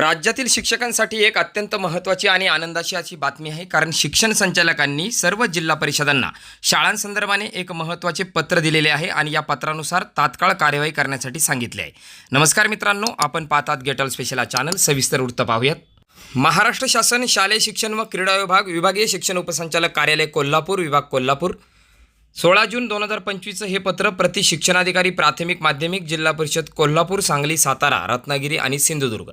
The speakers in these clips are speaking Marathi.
राज्यातील शिक्षकांसाठी एक अत्यंत महत्त्वाची आणि आनंदाची अशी बातमी आहे कारण शिक्षण संचालकांनी सर्व जिल्हा परिषदांना शाळांसंदर्भाने एक महत्त्वाचे पत्र दिलेले आहे आणि या पत्रानुसार तात्काळ कार्यवाही करण्यासाठी सांगितले आहे. नमस्कार मित्रांनो आपण पाहतात गेटल स्पेशल चॅनल सविस्तर वृत्त पाहूयात. महाराष्ट्र शासन शालेय शिक्षण व क्रीडा विभाग विभागीय शिक्षण उपसंचालक कार्यालय कोल्हापूर विभाग कोल्हापूर. सोळा जून दोन हजार पंचवीसचं हे पत्र प्रति शिक्षणाधिकारी प्राथमिक माध्यमिक जिल्हा परिषद कोल्हापूर सांगली सातारा रत्नागिरी आणि सिंधुदुर्ग.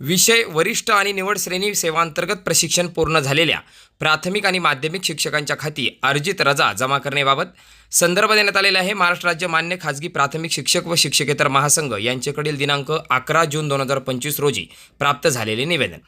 विषय वरिष्ठ आणि निवड श्रेणी सेवांतर्गत प्रशिक्षण पूर्ण झालेल्या प्राथमिक आणि माध्यमिक शिक्षकांच्या खाती अर्जित रजा जमा करण्याबाबत संदर्भ देण्यात आलेला आहे. महाराष्ट्र राज्य मान्य खाजगी प्राथमिक शिक्षक व शिक्षकेतर महासंघ यांच्याकडील दिनांक अकरा जून दोन हजार पंचवीस रोजी प्राप्त झालेले निवेदन.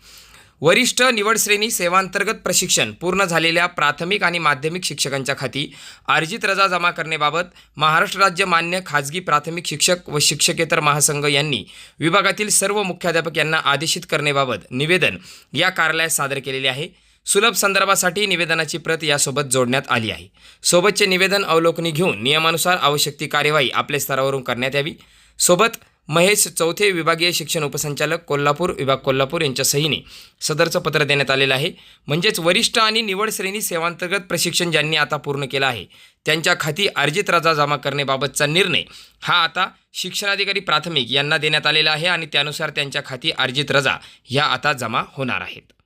वरिष्ठ निवड श्रेणी सेवांतर्गत प्रशिक्षण पूर्ण झालेल्या प्राथमिक आणि माध्यमिक शिक्षकांच्या खाती अर्जित रजा जमा करण्याबाबत महाराष्ट्र राज्य मान्य खाजगी प्राथमिक शिक्षक व शिक्षकेतर महासंघ यांनी विभागातील सर्व मुख्याध्यापक यांना आदेशित करण्याबाबत निवेदन या कार्यालयात सादर केलेले आहे. सुलभ संदर्भासाठी निवेदनाची प्रत यासोबत जोडण्यात आली आहे. सोबतचे निवेदन अवलोकनी घेऊन नियमानुसार आवश्यक ती कार्यवाही आपल्या स्तरावरून करण्यात यावी. सोबत महेश चौथे विभागीय शिक्षण उपसंचालक कोल्हापूर विभाग कोल्हापूर यांच्या सहीने सदरचं पत्र देण्यात आलेलं आहे. म्हणजेच वरिष्ठ आणि निवड श्रेणी सेवांतर्गत प्रशिक्षण ज्यांनी आता पूर्ण केलं आहे त्यांच्या खाती अर्जित रजा जमा करण्याबाबतचा निर्णय हा आता शिक्षणाधिकारी प्राथमिक यांना देण्यात आलेला आहे आणि त्यानुसार त्यांच्या खाती अर्जित रजा ह्या आता जमा होणार आहेत.